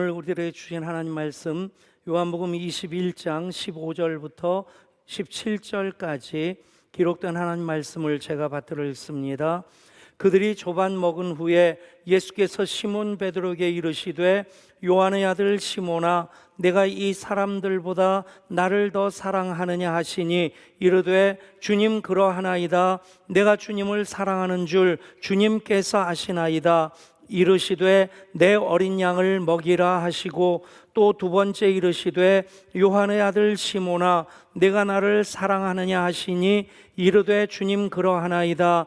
오늘 우리들에게 주신 하나님 말씀 요한복음 21장 15절부터 17절까지 기록된 하나님 말씀을 제가 받들어 읽습니다. 그들이 조반 먹은 후에 예수께서 시몬 베드로에게 이르시되 요한의 아들 시몬아 내가 이 사람들보다 나를 더 사랑하느냐 하시니 이르되 주님 그러하나이다 내가 주님을 사랑하는 줄 주님께서 아시나이다 이르시되 내 어린 양을 먹이라 하시고 또 두 번째 이르시되 요한의 아들 시모나 내가 나를 사랑하느냐 하시니 이르되 주님 그러하나이다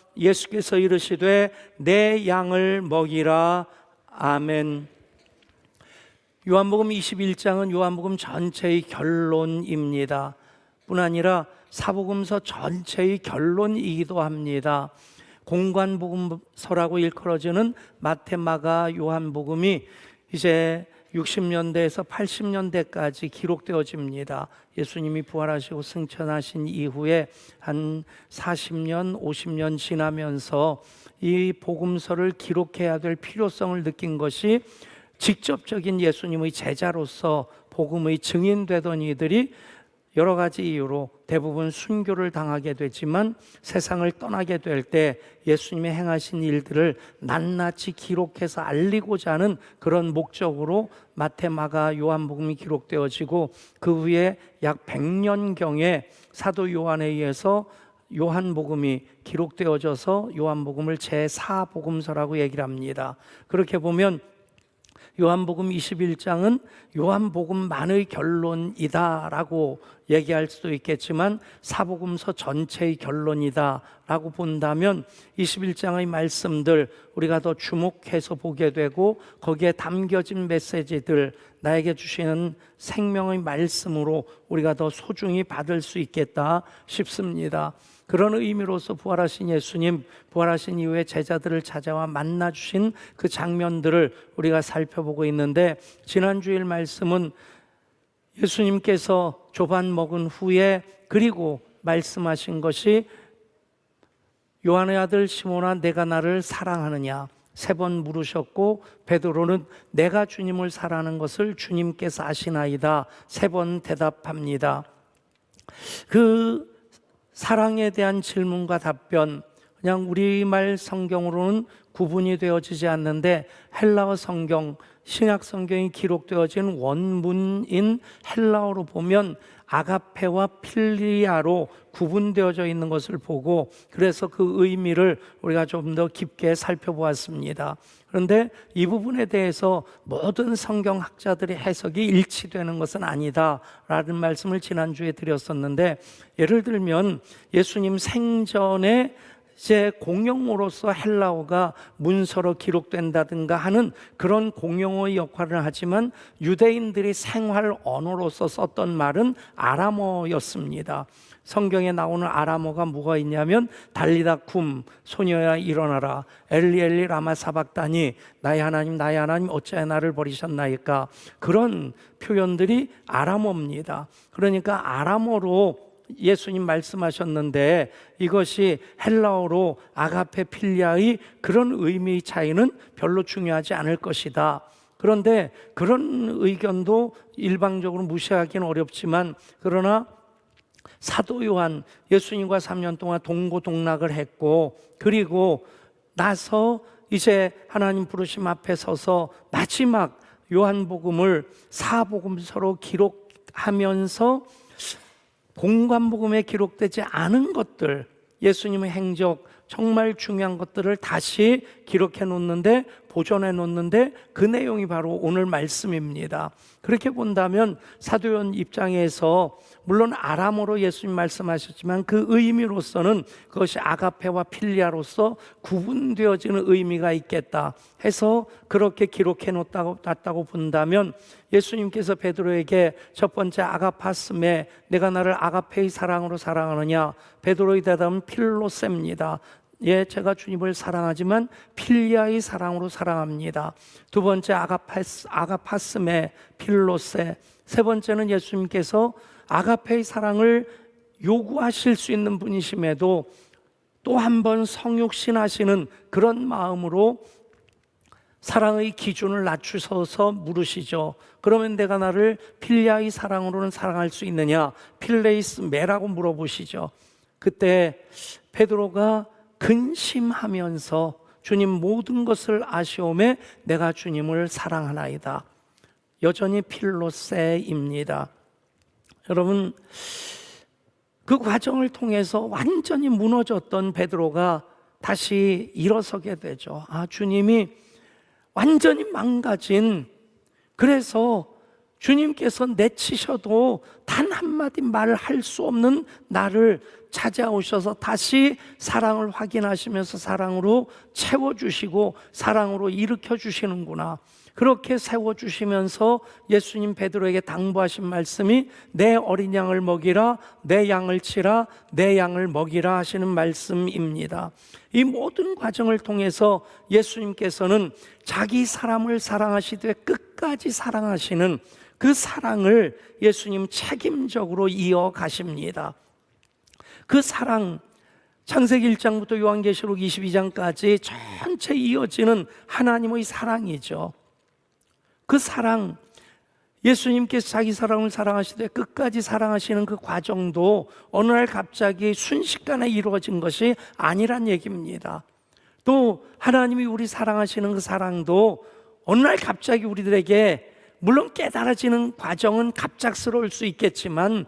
예수께서 이르시되 내 양을 먹이라. 아멘. 요한복음 21장은 요한복음 전체의 결론입니다. 뿐 아니라 사복음서 전체의 결론이기도 합니다. 공관복음서라고 일컬어지는 마테마가 요한복음이 이제 60년대에서 80년대까지 기록되어집니다. 예수님이 부활하시고 승천하신 이후에 한 40년, 50년 지나면서 이 복음서를 기록해야 될 필요성을 느낀 것이 직접적인 예수님의 제자로서 복음의 증인되던 이들이 여러 가지 이유로 대부분 순교를 당하게 되지만 세상을 떠나게 될 때 예수님이 행하신 일들을 낱낱이 기록해서 알리고자 하는 그런 목적으로 마테마가 요한복음이 기록되어지고 그 후에 약 100년경에 사도 요한에 의해서 요한복음이 기록되어져서 요한복음을 제4복음서라고 얘기를 합니다. 그렇게 보면 요한복음 21장은 요한복음만의 결론이다라고 얘기할 수도 있겠지만 사복음서 전체의 결론이다라고 본다면 21장의 말씀들 우리가 더 주목해서 보게 되고 거기에 담겨진 메시지들 나에게 주시는 생명의 말씀으로 우리가 더 소중히 받을 수 있겠다 싶습니다. 그런 의미로서 부활하신 예수님, 부활하신 이후에 제자들을 찾아와 만나 주신 그 장면들을 우리가 살펴보고 있는데 지난 주일 말씀은 예수님께서 조반 먹은 후에 그리고 말씀하신 것이 요한의 아들 시몬아 내가 나를 사랑하느냐 세 번 물으셨고 베드로는 내가 주님을 사랑하는 것을 주님께서 아시나이다 세 번 대답합니다. 그 사랑에 대한 질문과 답변 그냥 우리말 성경으로는 구분이 되어지지 않는데 헬라어 성경 신약 성경이 기록되어진 원문인 헬라어로 보면 아가페와 필리아로 구분되어져 있는 것을 보고 그래서 그 의미를 우리가 좀 더 깊게 살펴보았습니다. 그런데 이 부분에 대해서 모든 성경학자들의 해석이 일치되는 것은 아니다라는 말씀을 지난주에 드렸었는데 예를 들면 예수님 생전에 이 제 공용어로서 헬라어가 문서로 기록된다든가 하는 그런 공용어의 역할을 하지만 유대인들이 생활 언어로서 썼던 말은 아람어였습니다. 성경에 나오는 아람어가 뭐가 있냐면 달리다 쿰 소녀야 일어나라 엘리 엘리 라마 사박다니 나의 하나님 나의 하나님 어찌하여 나를 버리셨나이까 그런 표현들이 아람어입니다. 그러니까 아람어로 예수님 말씀하셨는데 이것이 헬라어로 아가페 필리아의 그런 의미의 차이는 별로 중요하지 않을 것이다. 그런데 그런 의견도 일방적으로 무시하기는 어렵지만 그러나 사도 요한 예수님과 3년 동안 동고동락을 했고 그리고 나서 이제 하나님 부르심 앞에 서서 마지막 요한복음을 사복음서로 기록하면서 공관복음에 기록되지 않은 것들 예수님의 행적 정말 중요한 것들을 다시 기록해 놓는데 보존해 놓는데 그 내용이 바로 오늘 말씀입니다. 그렇게 본다면 사도연 입장에서 물론 아람어로 예수님 말씀하셨지만 그 의미로서는 그것이 아가페와 필리아로서 구분되어지는 의미가 있겠다 해서 그렇게 기록해 놓다고 놨다고 본다면 예수님께서 베드로에게 첫 번째 아가파스메 내가 나를 아가페의 사랑으로 사랑하느냐 베드로의 대답은 필로세입니다. 예, 제가 주님을 사랑하지만 필리아의 사랑으로 사랑합니다. 두 번째 아가파스, 아가파스메 필로세. 세 번째는 예수님께서 아가페의 사랑을 요구하실 수 있는 분이심에도 또 한 번 성육신하시는 그런 마음으로 사랑의 기준을 낮추셔서 물으시죠. 그러면 내가 나를 필리아의 사랑으로는 사랑할 수 있느냐? 필레이스 메라고 물어보시죠. 그때 베드로가 근심하면서 주님 모든 것을 아시오매 내가 주님을 사랑하나이다. 여전히 필로세입니다. 여러분 그 과정을 통해서 완전히 무너졌던 베드로가 다시 일어서게 되죠. 아 주님이 완전히 망가진 그래서 주님께서 내치셔도 단 한마디 말을 할 수 없는 나를 찾아오셔서 다시 사랑을 확인하시면서 사랑으로 채워주시고 사랑으로 일으켜 주시는구나. 그렇게 세워주시면서 예수님 베드로에게 당부하신 말씀이 내 어린 양을 먹이라, 내 양을 치라, 내 양을 먹이라 하시는 말씀입니다. 이 모든 과정을 통해서 예수님께서는 자기 사람을 사랑하시되 끝까지 사랑하시는 그 사랑을 예수님 책임적으로 이어가십니다. 그 사랑, 창세기 1장부터 요한계시록 22장까지 전체 이어지는 하나님의 사랑이죠. 그 사랑, 예수님께서 자기 사랑을 사랑하시되 끝까지 사랑하시는 그 과정도 어느 날 갑자기 순식간에 이루어진 것이 아니란 얘기입니다. 또 하나님이 우리 사랑하시는 그 사랑도 어느 날 갑자기 우리들에게 물론 깨달아지는 과정은 갑작스러울 수 있겠지만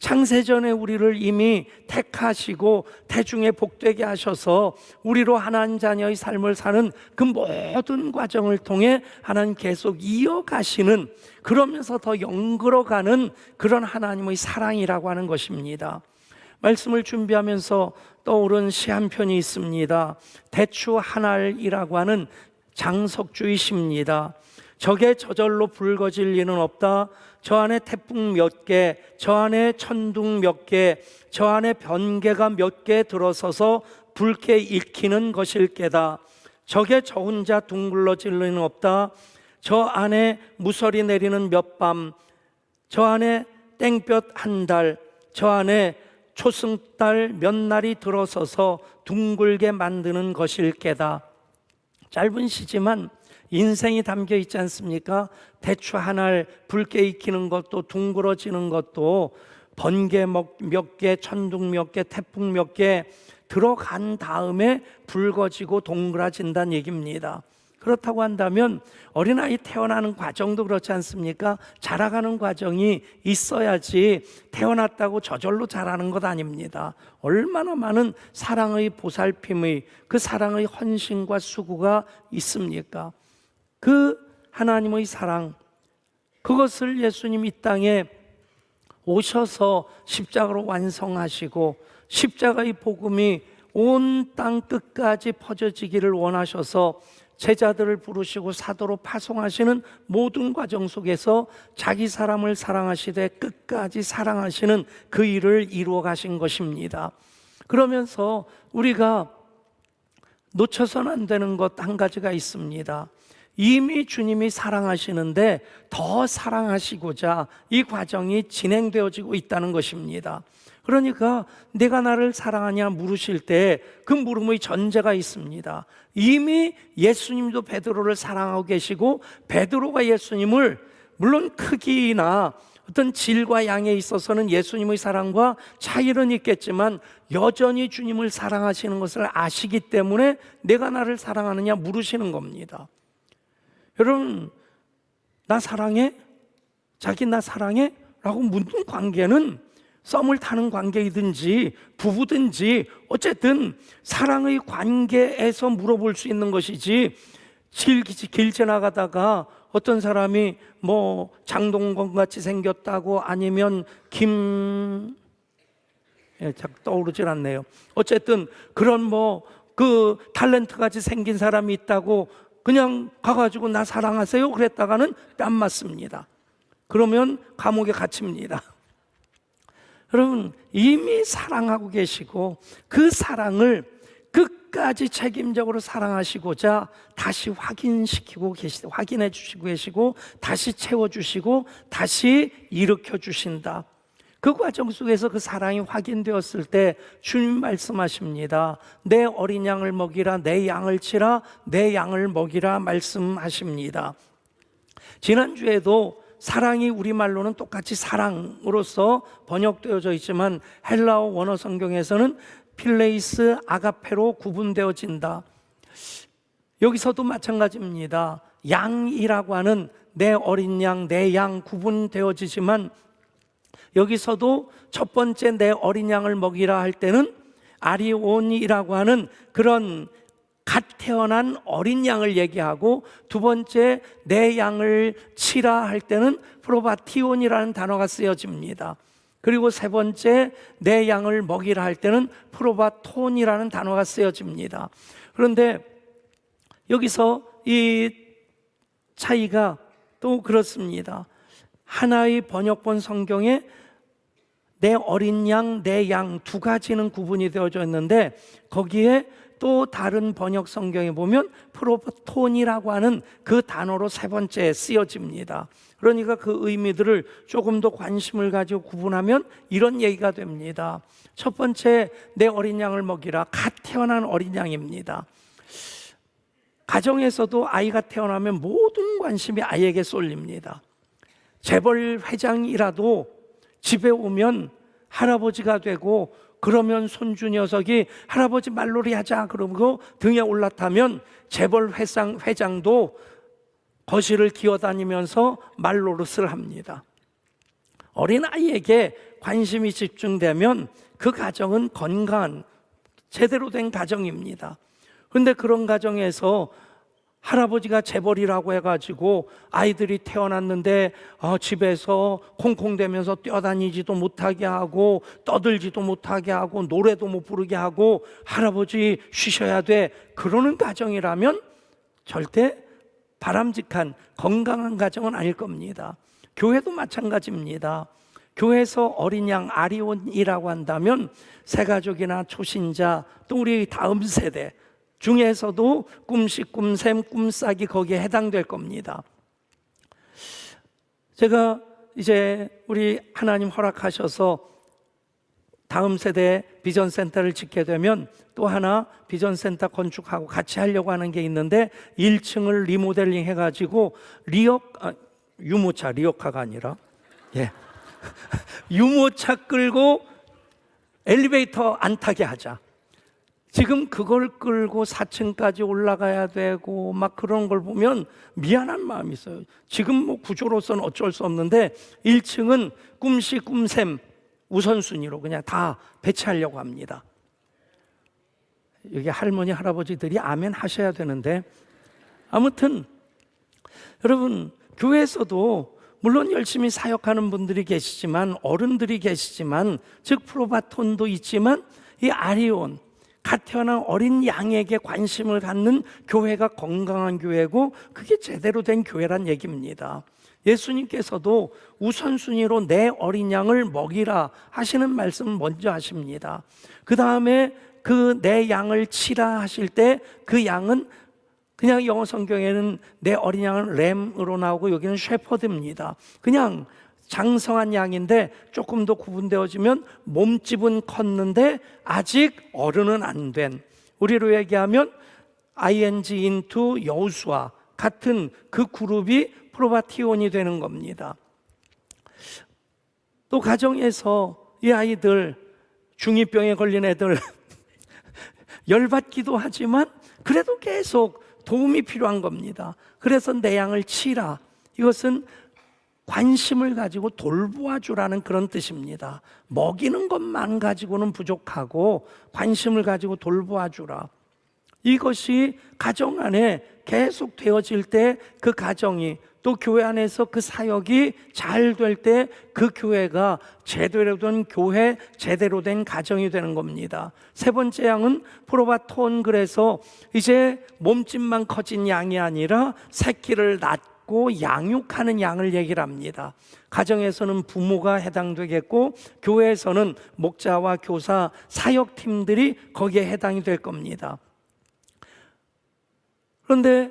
창세전에 우리를 이미 택하시고 태중에 복되게 하셔서 우리로 하나님 자녀의 삶을 사는 그 모든 과정을 통해 하나님 계속 이어가시는 그러면서 더 연걸어가는 그런 하나님의 사랑이라고 하는 것입니다. 말씀을 준비하면서 떠오른 시 한 편이 있습니다. 대추 한 알이라고 하는 장석주의 시입니다. 적의 저절로 붉어질 리는 없다. 저 안에 태풍 몇 개, 저 안에 천둥 몇 개, 저 안에 변개가 몇 개 들어서서 붉게 익히는 것일 게다. 적의 저 혼자 둥글러질 리는 없다. 저 안에 무설이 내리는 몇 밤, 저 안에 땡볕 한 달, 저 안에 초승달 몇 날이 들어서서 둥글게 만드는 것일 게다. 짧은 시지만 인생이 담겨 있지 않습니까? 대추 하나를 붉게 익히는 것도 둥그러지는 것도 번개 몇 개, 천둥 몇 개, 태풍 몇 개 들어간 다음에 붉어지고 동그라진다는 얘기입니다. 그렇다고 한다면 어린아이 태어나는 과정도 그렇지 않습니까? 자라가는 과정이 있어야지 태어났다고 저절로 자라는 것 아닙니다. 얼마나 많은 사랑의 보살핌의 그 사랑의 헌신과 수고가 있습니까? 그 하나님의 사랑, 그것을 예수님 이 땅에 오셔서 십자가로 완성하시고 십자가의 복음이 온 땅 끝까지 퍼져지기를 원하셔서 제자들을 부르시고 사도로 파송하시는 모든 과정 속에서 자기 사람을 사랑하시되 끝까지 사랑하시는 그 일을 이루어 가신 것입니다. 그러면서 우리가 놓쳐서는 안 되는 것 한 가지가 있습니다. 이미 주님이 사랑하시는데 더 사랑하시고자 이 과정이 진행되어지고 있다는 것입니다. 그러니까 내가 나를 사랑하냐 물으실 때 그 물음의 전제가 있습니다. 이미 예수님도 베드로를 사랑하고 계시고 베드로가 예수님을 물론 크기나 어떤 질과 양에 있어서는 예수님의 사랑과 차이는 있겠지만 여전히 주님을 사랑하시는 것을 아시기 때문에 내가 나를 사랑하느냐 물으시는 겁니다. 여러분, 나 사랑해? 자기 나 사랑해? 라고 묻는 관계는 썸을 타는 관계이든지 부부든지 어쨌든 사랑의 관계에서 물어볼 수 있는 것이지 길, 길 지나가다가 어떤 사람이 뭐 장동건 같이 생겼다고 아니면 김 예, 자꾸 떠오르질 않네요. 어쨌든 그런 뭐 그 탤런트 같이 생긴 사람이 있다고 그냥 가가지고 나 사랑하세요 그랬다가는 뺨 맞습니다. 그러면 감옥에 갇힙니다. 여러분 이미 사랑하고 계시고 그 사랑을 끝까지 책임적으로 사랑하시고자 다시 확인시키고 계시 확인해 주시고 계시고 다시 채워 주시고 다시 일으켜 주신다. 그 과정 속에서 그 사랑이 확인되었을 때 주님 말씀하십니다. 내 어린 양을 먹이라 내 양을 치라 내 양을 먹이라 말씀하십니다. 지난주에도 사랑이 우리말로는 똑같이 사랑으로서 번역되어져 있지만 헬라어 원어 성경에서는 필레이스 아가페로 구분되어진다. 여기서도 마찬가지입니다. 양이라고 하는 내 어린 양, 내 양 구분되어지지만 여기서도 첫 번째 내 어린 양을 먹이라 할 때는 아리온이라고 하는 그런 갓 태어난 어린 양을 얘기하고 두 번째 내 양을 치라 할 때는 프로바티온이라는 단어가 쓰여집니다. 그리고 세 번째 내 양을 먹이라 할 때는 프로바톤이라는 단어가 쓰여집니다. 그런데 여기서 이 차이가 또 그렇습니다. 하나의 번역본 성경에 내 어린 양, 내 양 두 가지는 구분이 되어져 있는데 거기에 또 다른 번역 성경에 보면 프로톤이라고 하는 그 단어로 세 번째 쓰여집니다. 그러니까 그 의미들을 조금 더 관심을 가지고 구분하면 이런 얘기가 됩니다. 첫 번째, 내 어린 양을 먹이라. 갓 태어난 어린 양입니다. 가정에서도 아이가 태어나면 모든 관심이 아이에게 쏠립니다. 재벌 회장이라도 집에 오면 할아버지가 되고 그러면 손주 녀석이 할아버지 말놀이 하자 그러고 등에 올라타면 재벌 회장, 회장도 거실을 기어다니면서 말노릇을 합니다. 어린 아이에게 관심이 집중되면 그 가정은 건강한 제대로 된 가정입니다. 그런데 그런 가정에서 할아버지가 재벌이라고 해가지고 아이들이 태어났는데 어, 집에서 콩콩대면서 뛰어다니지도 못하게 하고 떠들지도 못하게 하고 노래도 못 부르게 하고 할아버지 쉬셔야 돼 그러는 가정이라면 절대 바람직한 건강한 가정은 아닐 겁니다. 교회도 마찬가지입니다. 교회에서 어린 양 아리온이라고 한다면 새가족이나 초신자 또 우리 다음 세대 중에서도 꿈식, 꿈샘, 꿈싸기 거기에 해당될 겁니다. 제가 이제 우리 하나님 허락하셔서 다음 세대 비전 센터를 짓게 되면 또 하나 비전 센터 건축하고 같이 하려고 하는 게 있는데 1층을 리모델링 해 가지고 리역 아, 유모차 리어카가 아니라 예 유모차 끌고 엘리베이터 안 타게 하자. 지금 그걸 끌고 4층까지 올라가야 되고 막 그런 걸 보면 미안한 마음이 있어요. 지금 뭐 구조로서는 어쩔 수 없는데 1층은 꿈시 꿈샘 우선순위로 그냥 다 배치하려고 합니다. 여기 할머니 할아버지들이 아멘 하셔야 되는데 아무튼 여러분 교회에서도 물론 열심히 사역하는 분들이 계시지만 어른들이 계시지만 즉 프로바톤도 있지만 이 아리온 갓 태어난 어린 양에게 관심을 갖는 교회가 건강한 교회고 그게 제대로 된 교회란 얘기입니다. 예수님께서도 우선순위로 내 어린 양을 먹이라 하시는 말씀을 먼저 하십니다. 그 다음에 그 내 양을 치라 하실 때 그 양은 그냥 영어 성경에는 내 어린 양은 램으로 나오고 여기는 쉐퍼드입니다. 그냥 장성한 양인데 조금 더 구분되어지면 몸집은 컸는데 아직 어른은 안 된 우리로 얘기하면 ing into 여우수와 같은 그 그룹이 프로바티온이 되는 겁니다. 또 가정에서 이 아이들 중이병에 걸린 애들 열받기도 하지만 그래도 계속 도움이 필요한 겁니다. 그래서 내 양을 치라. 이것은 관심을 가지고 돌보아 주라는 그런 뜻입니다. 먹이는 것만 가지고는 부족하고 관심을 가지고 돌보아 주라. 이것이 가정 안에 계속 되어질 때 그 가정이 또 교회 안에서 그 사역이 잘 될 때 그 교회가 제대로 된 교회, 제대로 된 가정이 되는 겁니다. 세 번째 양은 프로바톤 그래서 이제 몸집만 커진 양이 아니라 새끼를 낳고 양육하는 양을 얘기를 합니다. 가정에서는 부모가 해당되겠고 교회에서는 목자와 교사, 사역팀들이 거기에 해당이 될 겁니다. 그런데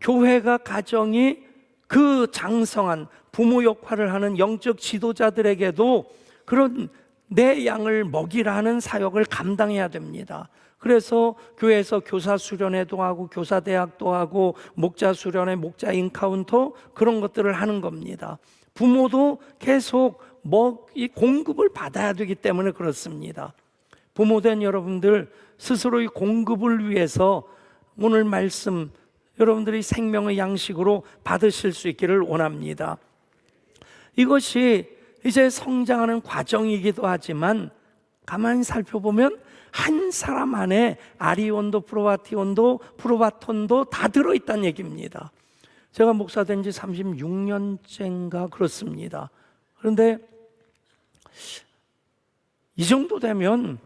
교회가 가정이 그 장성한 부모 역할을 하는 영적 지도자들에게도 그런 내 양을 먹이라는 사역을 감당해야 됩니다. 그래서 교회에서 교사 수련회도 하고 교사 대학도 하고 목자 수련회, 목자 인카운터 그런 것들을 하는 겁니다. 부모도 계속 먹이 공급을 받아야 되기 때문에 그렇습니다. 부모된 여러분들 스스로의 공급을 위해서 오늘 말씀 여러분들이 생명의 양식으로 받으실 수 있기를 원합니다. 이것이 이제 성장하는 과정이기도 하지만 가만히 살펴보면 한 사람 안에 아리온도 프로바티온도 프로바톤도 다 들어있다는 얘기입니다. 제가 목사된 지 36년째인가 그렇습니다. 그런데 이 정도 되면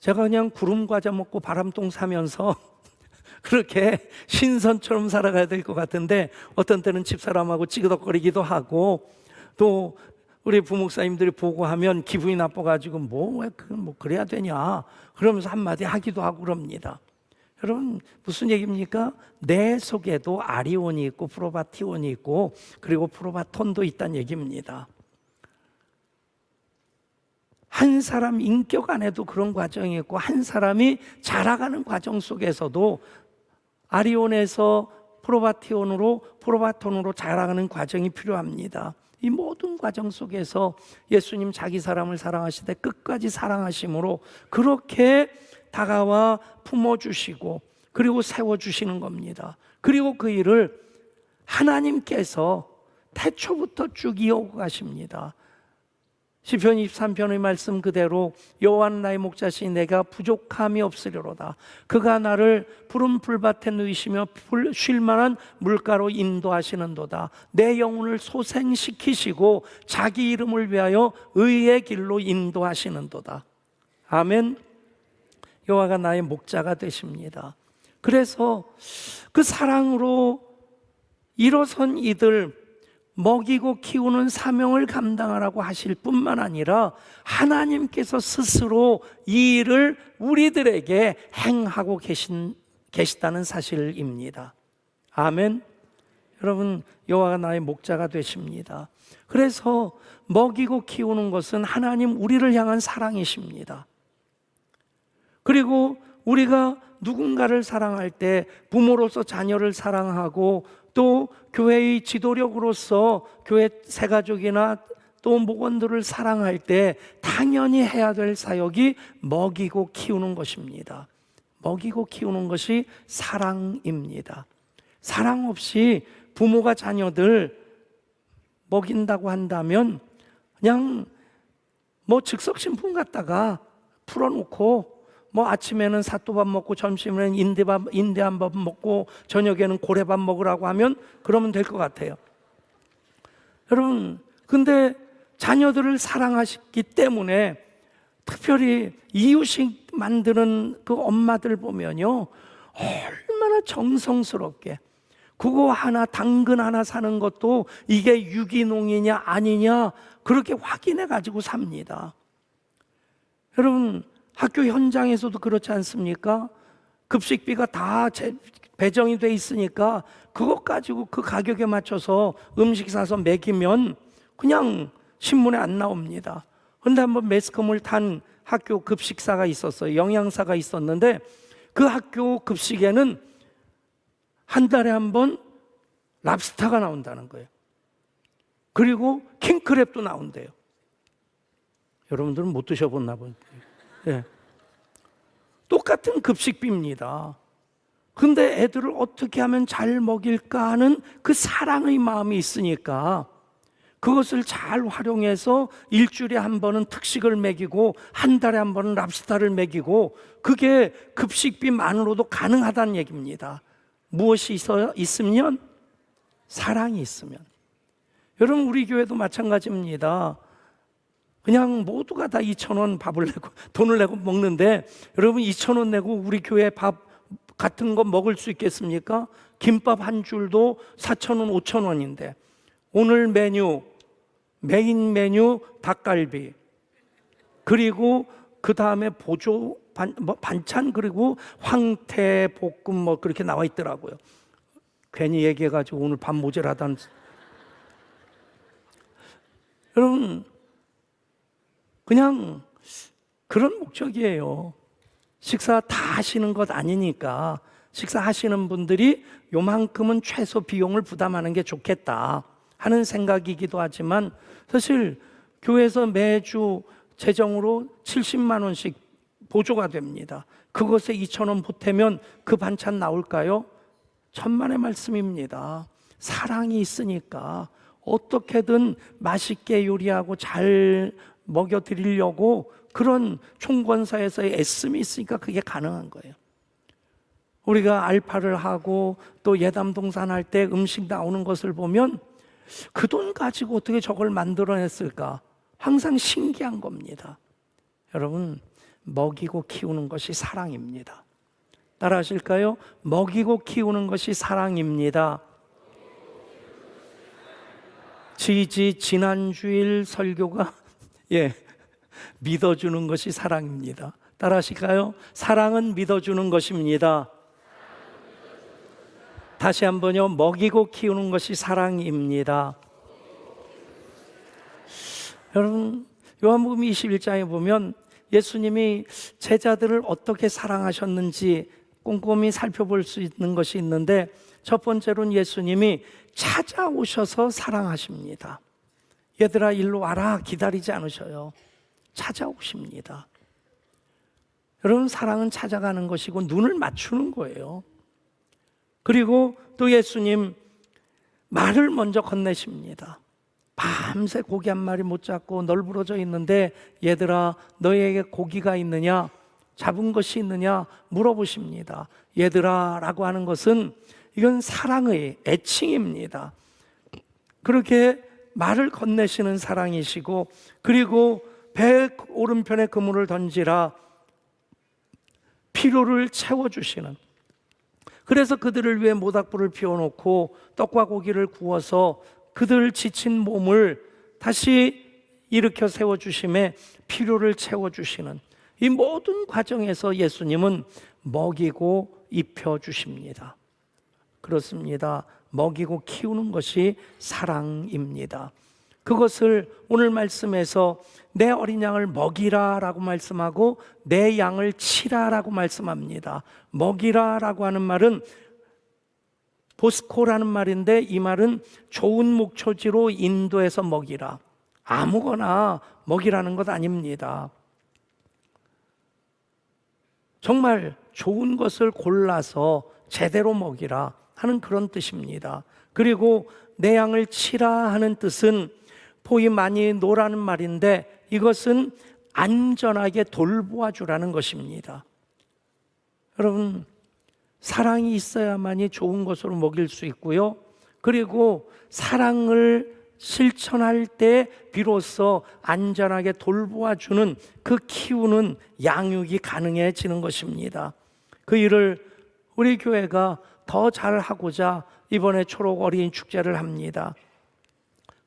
제가 그냥 구름 과자 먹고 바람똥 사면서 그렇게 신선처럼 살아가야 될 것 같은데 어떤 때는 집사람하고 찌그덕거리기도 하고 또 우리 부목사님들이 보고 하면 기분이 나빠가지고 뭐왜 뭐 그래야 되냐 그러면서 한마디 하기도 하고 그럽니다. 여러분 무슨 얘기입니까? 내 속에도 아리온이 있고 프로바티온이 있고 그리고 프로바톤도 있다는 얘기입니다. 한 사람 인격 안에도 그런 과정이 있고 한 사람이 자라가는 과정 속에서도 아리온에서 프로바티온으로 프로바톤으로 자라가는 과정이 필요합니다. 이 모든 과정 속에서 예수님 자기 사람을 사랑하시되 끝까지 사랑하심으로 그렇게 다가와 품어주시고 그리고 세워주시는 겁니다. 그리고 그 일을 하나님께서 태초부터 쭉 이어오고 가십니다. 시편 23편의 말씀 그대로 여호와는 나의 목자시 내가 부족함이 없으리로다. 그가 나를 푸른 풀밭에 누이시며 쉴 만한 물가로 인도하시는도다. 내 영혼을 소생시키시고 자기 이름을 위하여 의의 길로 인도하시는도다. 아멘. 여호와가 나의 목자가 되십니다. 그래서 그 사랑으로 일어선 이들 먹이고 키우는 사명을 감당하라고 하실 뿐만 아니라 하나님께서 스스로 이 일을 우리들에게 행하고 계신, 계시다는 사실입니다. 아멘. 여러분, 여호와가 나의 목자가 되십니다. 그래서 먹이고 키우는 것은 하나님 우리를 향한 사랑이십니다. 그리고 우리가 누군가를 사랑할 때 부모로서 자녀를 사랑하고 또 교회의 지도력으로서 교회 새가족이나 또 목원들을 사랑할 때 당연히 해야 될 사역이 먹이고 키우는 것입니다. 먹이고 키우는 것이 사랑입니다. 사랑 없이 부모가 자녀들 먹인다고 한다면 그냥 뭐 즉석신품 갖다가 풀어놓고 뭐 아침에는 사또밥 먹고 점심에는 인대밥 인대한 밥 먹고 저녁에는 고래밥 먹으라고 하면 그러면 될 것 같아요. 여러분, 근데 자녀들을 사랑하시기 때문에 특별히 이유식 만드는 그 엄마들 보면요. 얼마나 정성스럽게 그거 하나 당근 하나 사는 것도 이게 유기농이냐 아니냐 그렇게 확인해 가지고 삽니다. 여러분 학교 현장에서도 그렇지 않습니까? 급식비가 다 배정이 돼 있으니까 그것 가지고 그 가격에 맞춰서 음식 사서 먹이면 그냥 신문에 안 나옵니다. 근데 한번 매스컴을 탄 학교 급식사가 있었어요. 영양사가 있었는데 그 학교 급식에는 한 달에 한 번 랍스타가 나온다는 거예요. 그리고 킹크랩도 나온대요. 여러분들은 못 드셔봤나 보요 예. 똑같은 급식비입니다. 근데 애들을 어떻게 하면 잘 먹일까 하는 그 사랑의 마음이 있으니까 그것을 잘 활용해서 일주일에 한 번은 특식을 먹이고 한 달에 한 번은 랍스타를 먹이고 그게 급식비만으로도 가능하다는 얘기입니다. 무엇이 있어 있으면 사랑이 있으면 여러분 우리 교회도 마찬가지입니다. 그냥 모두가 다 2천 원 밥을 내고 돈을 내고 먹는데 여러분 2천 원 내고 우리 교회 밥 같은 거 먹을 수 있겠습니까? 김밥 한 줄도 4천 원, 5천 원인데 오늘 메뉴 메인 메뉴 닭갈비 그리고 그 다음에 보조 반, 뭐 반찬 그리고 황태 볶음 뭐 그렇게 나와 있더라고요. 괜히 얘기해가지고 오늘 밥 모자라다는 여러분 그냥 그런 목적이에요. 식사 다 하시는 것 아니니까 식사하시는 분들이 요만큼은 최소 비용을 부담하는 게 좋겠다 하는 생각이기도 하지만 사실 교회에서 매주 재정으로 70만 원씩 보조가 됩니다. 그것에 2천 원 보태면 그 반찬 나올까요? 천만의 말씀입니다. 사랑이 있으니까 어떻게든 맛있게 요리하고 잘 먹여 드리려고 그런 총권사에서의 애씀이 있으니까 그게 가능한 거예요. 우리가 알파를 하고 또 예담동산 할 때 음식 나오는 것을 보면 그 돈 가지고 어떻게 저걸 만들어냈을까? 항상 신기한 겁니다. 여러분, 먹이고 키우는 것이 사랑입니다. 따라 하실까요? 먹이고 키우는 것이 사랑입니다. 지지 지난주일 설교가 예 믿어주는 것이 사랑입니다. 따라 하실까요? 사랑은 믿어주는 것입니다. 다시 한번요. 먹이고 키우는 것이 사랑입니다. 여러분 요한복음 21장에 보면 예수님이 제자들을 어떻게 사랑하셨는지 꼼꼼히 살펴볼 수 있는 것이 있는데 첫 번째로는 예수님이 찾아오셔서 사랑하십니다. 얘들아 일로 와라 기다리지 않으셔요. 찾아오십니다. 여러분 사랑은 찾아가는 것이고 눈을 맞추는 거예요. 그리고 또 예수님 말을 먼저 건네십니다. 밤새 고기 한 마리 못 잡고 널브러져 있는데 얘들아 너에게 고기가 있느냐 잡은 것이 있느냐 물어보십니다. 얘들아 라고 하는 것은 이건 사랑의 애칭입니다. 그렇게 말을 건네시는 사랑이시고 그리고 배 오른편에 그물을 던지라 피로를 채워주시는 그래서 그들을 위해 모닥불을 피워놓고 떡과 고기를 구워서 그들 지친 몸을 다시 일으켜 세워주심에 필요를 채워주시는 이 모든 과정에서 예수님은 먹이고 입혀주십니다. 그렇습니다. 먹이고 키우는 것이 사랑입니다. 그것을 오늘 말씀에서 내 어린 양을 먹이라 라고 말씀하고 내 양을 치라 라고 말씀합니다. 먹이라 라고 하는 말은 보스코라는 말인데 이 말은 좋은 목초지로 인도해서 먹이라. 아무거나 먹이라는 것 아닙니다. 정말 좋은 것을 골라서 제대로 먹이라 하는 그런 뜻입니다. 그리고 내 양을 치라 하는 뜻은 포이 많이 노라는 말인데 이것은 안전하게 돌보아 주라는 것입니다. 여러분, 사랑이 있어야만이 좋은 것으로 먹일 수 있고요. 그리고 사랑을 실천할 때 비로소 안전하게 돌보아 주는 그 키우는 양육이 가능해지는 것입니다. 그 일을 우리 교회가 더 잘하고자 이번에 초록 어린 축제를 합니다.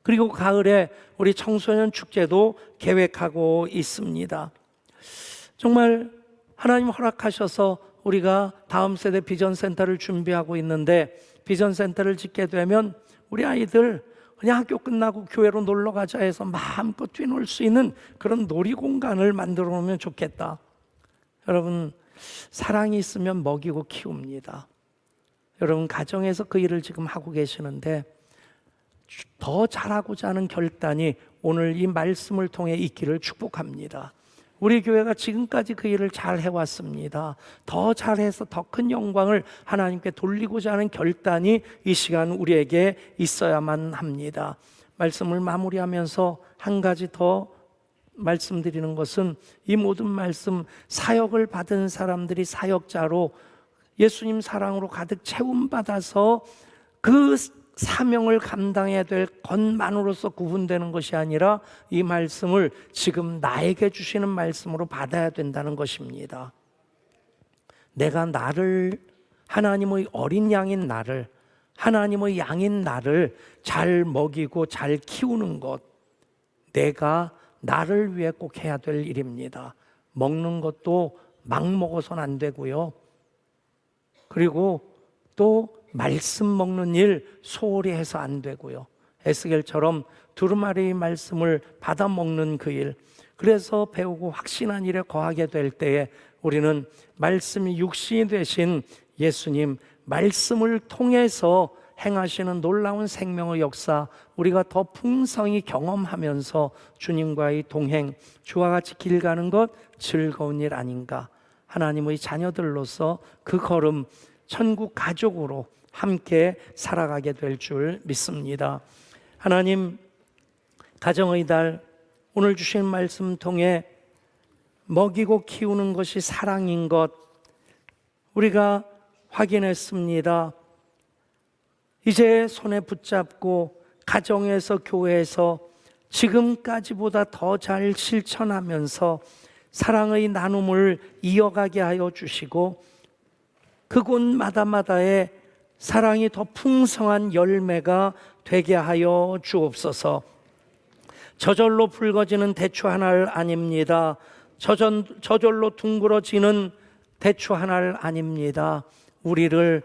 그리고 가을에 우리 청소년 축제도 계획하고 있습니다. 정말 하나님 허락하셔서 우리가 다음 세대 비전 센터를 준비하고 있는데 비전 센터를 짓게 되면 우리 아이들 그냥 학교 끝나고 교회로 놀러 가자 해서 마음껏 뛰놀 수 있는 그런 놀이 공간을 만들어 놓으면 좋겠다. 여러분, 사랑이 있으면 먹이고 키웁니다. 여러분, 가정에서 그 일을 지금 하고 계시는데 더 잘하고자 하는 결단이 오늘 이 말씀을 통해 있기를 축복합니다. 우리 교회가 지금까지 그 일을 잘 해왔습니다. 더 잘해서 더 큰 영광을 하나님께 돌리고자 하는 결단이 이 시간 우리에게 있어야만 합니다. 말씀을 마무리하면서 한 가지 더 말씀드리는 것은 이 모든 말씀 사역을 받은 사람들이 사역자로 예수님 사랑으로 가득 채움받아서 그 사명을 감당해야 될 것만으로서 구분되는 것이 아니라 이 말씀을 지금 나에게 주시는 말씀으로 받아야 된다는 것입니다. 내가 나를 하나님의 어린 양인 나를 하나님의 양인 나를 잘 먹이고 잘 키우는 것 내가 나를 위해 꼭 해야 될 일입니다. 먹는 것도 막 먹어서는 안 되고요. 그리고 또 말씀 먹는 일 소홀히 해서 안 되고요. 에스겔처럼 두루마리 말씀을 받아 먹는 그 일. 그래서 배우고 확신한 일에 거하게 될 때에 우리는 말씀이 육신이 되신 예수님 말씀을 통해서 행하시는 놀라운 생명의 역사 우리가 더 풍성히 경험하면서 주님과의 동행 주와 같이 길 가는 것 즐거운 일 아닌가 하나님의 자녀들로서 그 걸음 천국 가족으로 함께 살아가게 될 줄 믿습니다. 하나님 가정의 달 오늘 주신 말씀 통해 먹이고 키우는 것이 사랑인 것 우리가 확인했습니다. 이제 손에 붙잡고 가정에서 교회에서 지금까지보다 더 잘 실천하면서 사랑의 나눔을 이어가게 하여 주시고 그곳마다마다의 사랑이 더 풍성한 열매가 되게 하여 주옵소서. 저절로 붉어지는 대추 하나를 아닙니다. 저전, 저절로 둥그러지는 대추 하나를 아닙니다. 우리를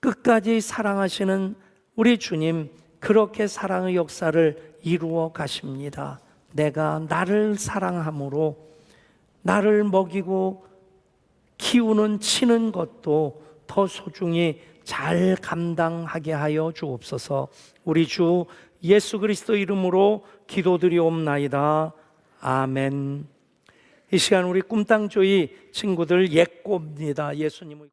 끝까지 사랑하시는 우리 주님, 그렇게 사랑의 역사를 이루어 가십니다. 내가 나를 사랑함으로 나를 먹이고 키우는 치는 것도 더 소중히 잘 감당하게 하여 주옵소서. 우리 주 예수 그리스도 이름으로 기도드리옵나이다. 아멘. 이 시간 우리 꿈땅조이 친구들 예꼬입니다. 예수님의